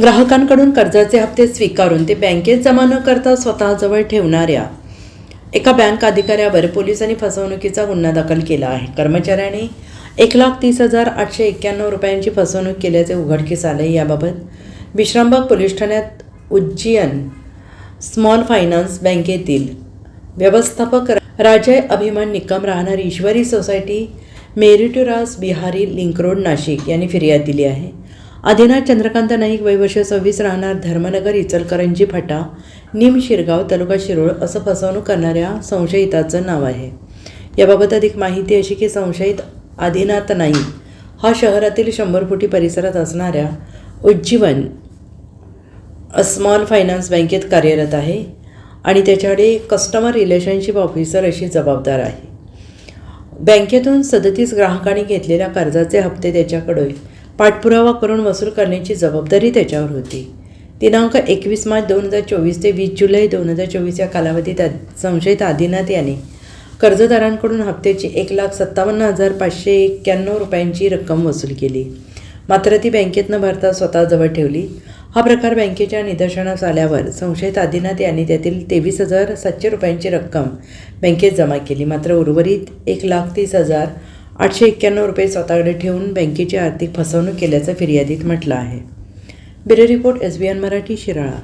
ग्राहकांकडून कर्जाचे हप्ते स्वीकारून ते बँकेत जमा न करता स्वतःजवळ ठेवणाऱ्या एका बँक अधिकाऱ्यावर पोलिसांनी फसवणुकीचा गुन्हा दाखल केला आहे. कर्मचाऱ्याने एक लाख तीस हजार आठशे एक्क्याण्णव रुपयांची फसवणूक केल्याचे उघडकीस आले. याबाबत विश्रामबाग पोलीस ठाण्यात उज्जैन स्मॉल फायनान्स बँकेतील व्यवस्थापक राजय अभिमान निकम राहणारी ईश्वरी सोसायटी मेरिटुरास बिहारी लिंक रोड नाशिक यांनी फिर्याद दिली आहे. आदिनाथ चंद्रकांत नाईक वयवर्ष सव्वीस राहणार धर्मनगर इचलकरंजी फाटा निम शिरगाव तालुका शिरोळ असं फसवणूक करणाऱ्या संशयिताचं नाव आहे. याबाबत अधिक माहिती अशी की संशयित आदिनाथ नाईक हा शहरातील शंभर फुटी परिसरात असणाऱ्या उज्जीवन स्मॉल फायनान्स बँकेत कार्यरत आहे आणि त्याच्याकडे कस्टमर रिलेशनशिप ऑफिसर अशी जबाबदार आहे. बँकेतून सदतीस ग्राहकांनी घेतलेल्या कर्जाचे हप्ते त्याच्याकडे पाठपुरावा करून वसूल करण्याची जबाबदारी त्याच्यावर होती. दिनांक एकवीस मार्च दोन हजार चोवीस ते वीस जुलै दोन हजार चोवीस या कालावधीत संशयित आदिनाथ याने कर्जदारांकडून हप्त्याची एक लाख सत्तावन्न हजार पाचशे एक्क्याण्णव रुपयांची रक्कम वसूल केली. मात्र ती बँकेत न भरता स्वतःजवळ ठेवली. हा प्रकार बँकेच्या निदर्शनास आल्यावर संशयित आदिनाथ यांनी त्यातील तेवीस हजार सातशे रुपयांची रक्कम बँकेत जमा केली. मात्र उर्वरित एक लाख तीस हजार आठशे एक्क्याण्णव रुपये स्वतःकडे ठेवून बँकेची आर्थिक फसवणूक केल्याचं फिर्यादीत म्हटलं आहे. Bureau report S B N Marathi Shirala.